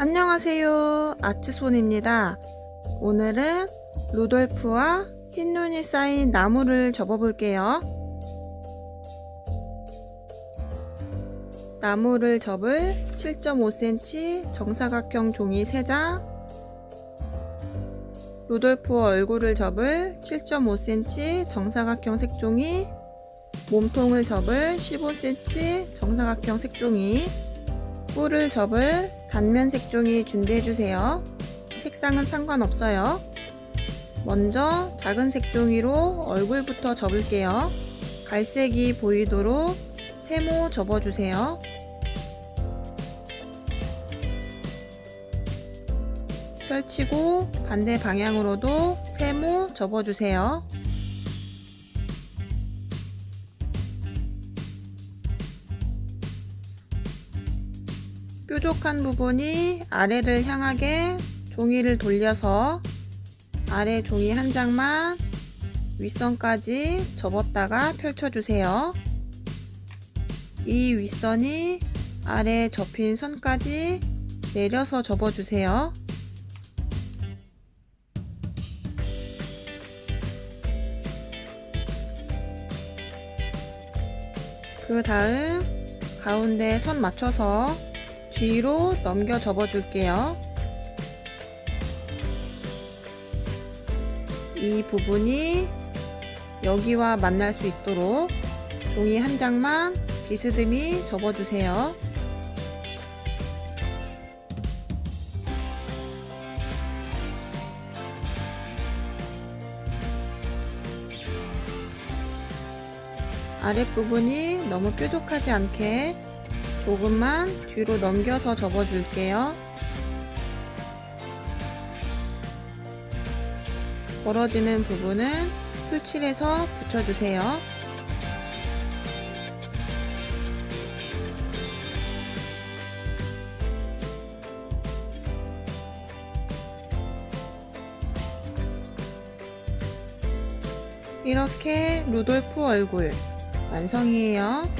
안녕하세요. 아츠손입니다. 오늘은 루돌프와 흰 눈이 쌓인 나무를 접어볼게요. 나무를 접을 7.5cm 정사각형 종이 3장, 루돌프 얼굴을 접을 7.5cm 정사각형 색종이, 몸통을 접을 15cm 정사각형 색종이, 뿔을 접을 단면 색종이 준비해 주세요. 색상은 상관없어요. 먼저 작은 색종이로 얼굴부터 접을게요. 갈색이 보이도록 세모 접어주세요. 펼치고 반대 방향으로도 세모 접어주세요. 뾰족한 부분이 아래를 향하게 종이를 돌려서 아래 종이 한 장만 윗선까지 접었다가 펼쳐주세요. 이 윗선이 아래 접힌 선까지 내려서 접어주세요. 그 다음 가운데 선 맞춰서 뒤로 넘겨 접어 줄게요. 이 부분이 여기와 만날 수 있도록 종이 한 장만 비스듬히 접어 주세요. 아랫부분이 너무 뾰족하지 않게 조금만 뒤로 넘겨서 접어 줄게요. 벌어지는 부분은 풀칠해서 붙여주세요. 이렇게 루돌프 얼굴 완성이에요.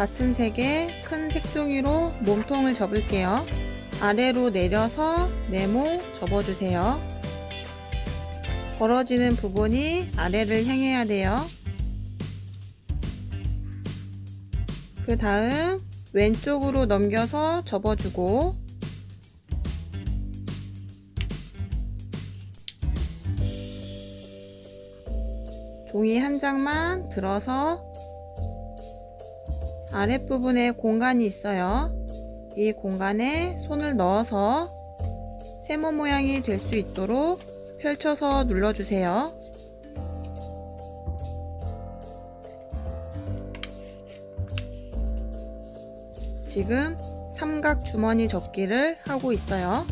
같은 색의 큰 색종이로 몸통을 접을게요. 아래로 내려서 네모 접어주세요. 벌어지는 부분이 아래를 향해야 돼요. 그 다음 왼쪽으로 넘겨서 접어주고 종이 한 장만 들어서 아랫부분에 공간이 있어요. 이 공간에 손을 넣어서 세모 모양이 될 수 있도록 펼쳐서 눌러주세요. 지금 삼각 주머니 접기를 하고 있어요.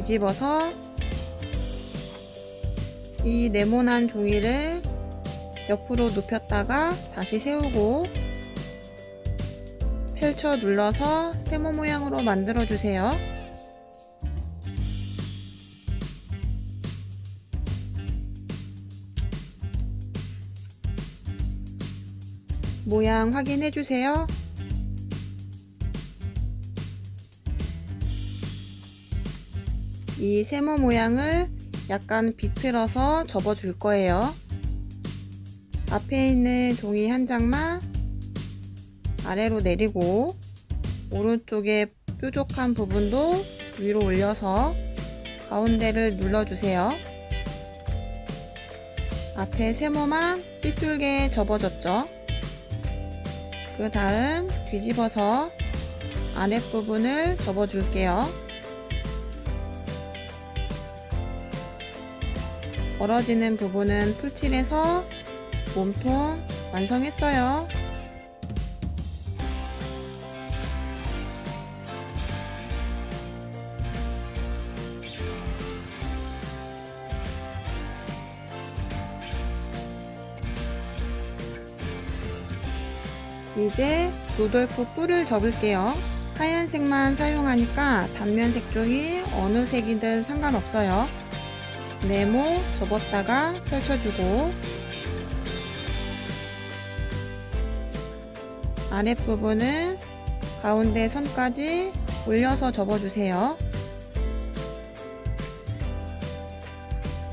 뒤집어서 이 네모난 종이를 옆으로 눕혔다가 다시 세우고 펼쳐 눌러서 세모 모양으로 만들어 주세요. 모양 확인해 주세요. 이 세모 모양을 약간 비틀어서 접어 줄 거예요. 앞에 있는 종이 한 장만 아래로 내리고 오른쪽에 뾰족한 부분도 위로 올려서 가운데를 눌러주세요. 앞에 세모만 삐뚤게 접어졌죠. 그 다음 뒤집어서 아랫부분을 접어줄게요. 벌어지는 부분은 풀칠해서 몸통 완성했어요. 이제 루돌프 뿔을 접을게요. 하얀색만 사용하니까 단면 색종이 어느 색이든 상관없어요. 네모 접었다가 펼쳐주고 아랫부분은 가운데 선까지 올려서 접어주세요.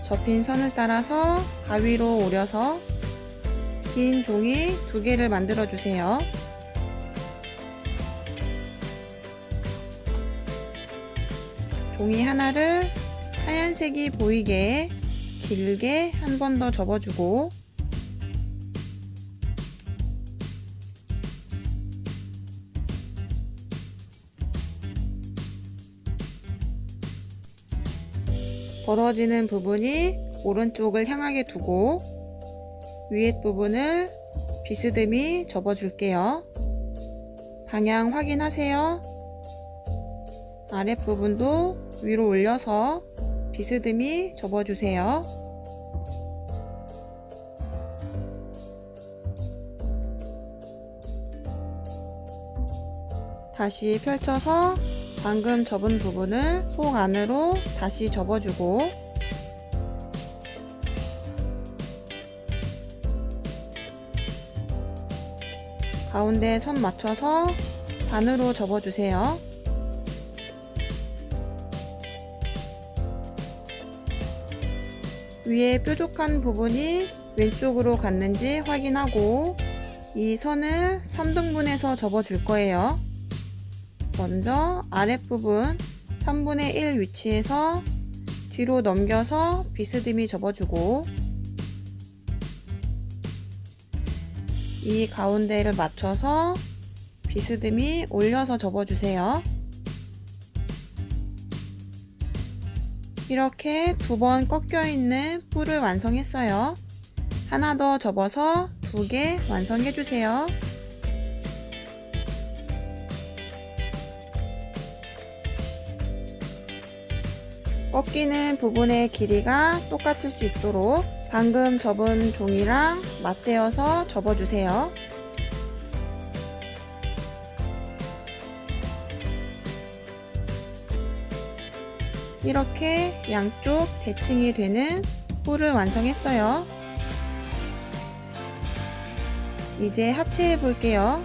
접힌 선을 따라서 가위로 오려서 긴 종이 두 개를 만들어 주세요. 종이 하나를 하얀색이 보이게 길게 한 번 더 접어주고 벌어지는 부분이 오른쪽을 향하게 두고 위에 부분을 비스듬히 접어줄게요. 방향 확인하세요. 아랫부분도 위로 올려서 비스듬히 접어주세요. 다시 펼쳐서 방금 접은 부분을 속 안으로 다시 접어주고 가운데 선 맞춰서 반으로 접어주세요. 위에 뾰족한 부분이 왼쪽으로 갔는지 확인하고 이 선을 3등분해서 접어줄 거예요. 먼저 아랫부분 3분의 1 위치에서 뒤로 넘겨서 비스듬히 접어주고 이 가운데를 맞춰서 비스듬히 올려서 접어주세요. 이렇게 두 번 꺾여 있는 뿔을 완성했어요. 하나 더 접어서 두 개 완성해 주세요. 꺾이는 부분의 길이가 똑같을 수 있도록 방금 접은 종이랑 맞대어서 접어주세요. 이렇게 양쪽 대칭이 되는 뿔을 완성했어요. 이제 합체해 볼게요.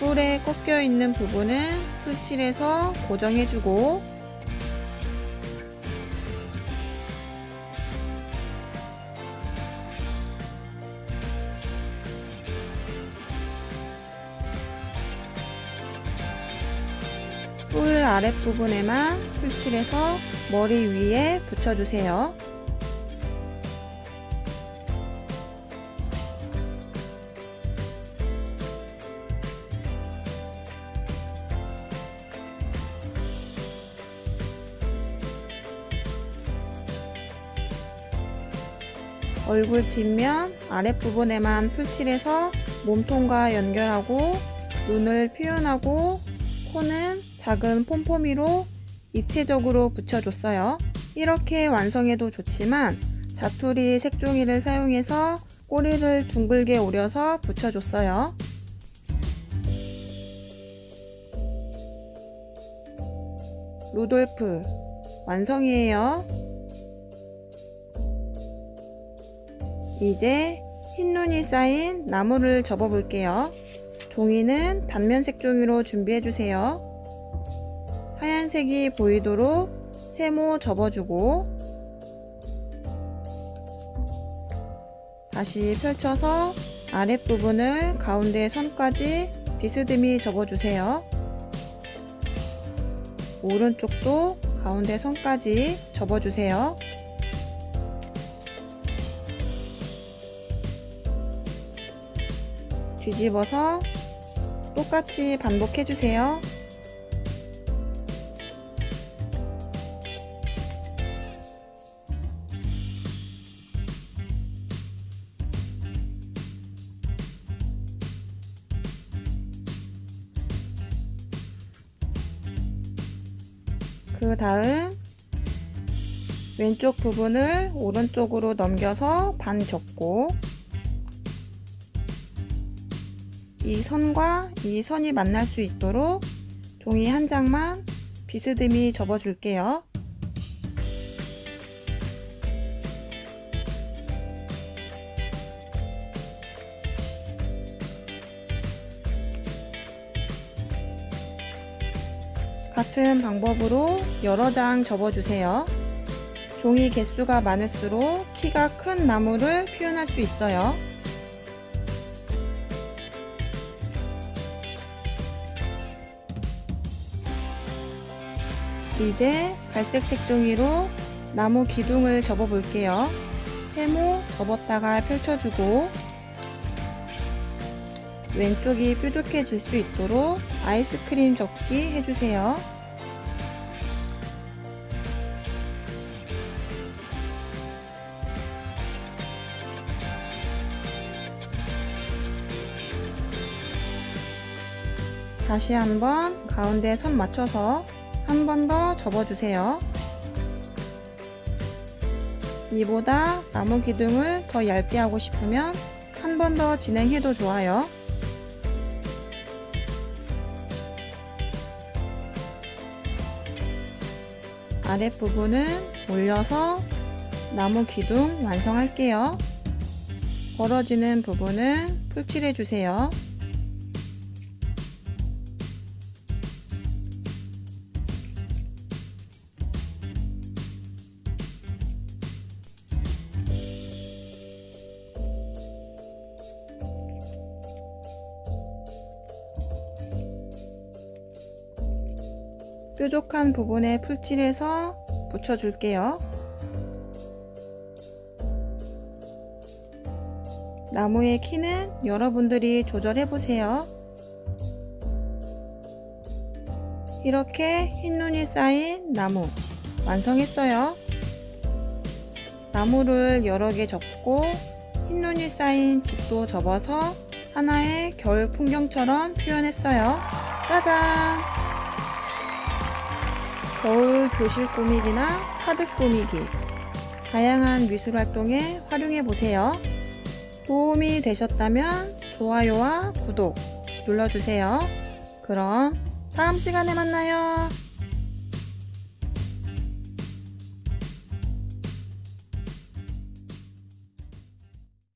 뿔에 꺾여 있는 부분은 풀칠해서 고정해주고 뿔 아랫부분에만 풀칠해서 머리 위에 붙여주세요. 얼굴 뒷면 아랫부분에만 풀칠해서 몸통과 연결하고 눈을 표현하고 코는 작은 폼포미로 입체적으로 붙여줬어요. 이렇게 완성해도 좋지만 자투리 색종이를 사용해서 꼬리를 둥글게 오려서 붙여줬어요. 루돌프 완성이에요. 이제 흰눈이 쌓인 나무를 접어 볼게요. 종이는 단면 색 종이로 준비해 주세요. 하얀색이 보이도록 세모 접어주고 다시 펼쳐서 아랫부분을 가운데 선까지 비스듬히 접어주세요. 오른쪽도 가운데 선까지 접어주세요. 뒤집어서 똑같이 반복해 주세요. 왼쪽 부분을 오른쪽으로 넘겨서 반 접고 이 선과 이 선이 만날 수 있도록 종이 한 장만 비스듬히 접어줄게요. 같은 방법으로 여러 장 접어주세요. 종이 개수가 많을수록 키가 큰 나무를 표현할 수 있어요. 이제 갈색 색종이로 나무 기둥을 접어 볼게요. 세모 접었다가 펼쳐주고 왼쪽이 뾰족해질 수 있도록 아이스크림 접기 해주세요. 다시 한번 가운데 선 맞춰서 한 번 더 접어주세요. 이보다 나무 기둥을 더 얇게 하고 싶으면 한 번 더 진행해도 좋아요. 아랫부분은 올려서 나무 기둥 완성할게요. 벌어지는 부분은 풀칠해 주세요. 뾰족한 부분에 풀칠해서 붙여줄게요. 나무의 키는 여러분들이 조절해보세요. 이렇게 흰눈이 쌓인 나무 완성했어요. 나무를 여러 개 접고 흰눈이 쌓인 집도 접어서 하나의 겨울 풍경처럼 표현했어요. 짜잔! 교실 꾸미기나 카드 꾸미기, 다양한 미술 활동에 활용해 보세요. 도움이 되셨다면 좋아요와 구독 눌러주세요. 그럼 다음 시간에 만나요.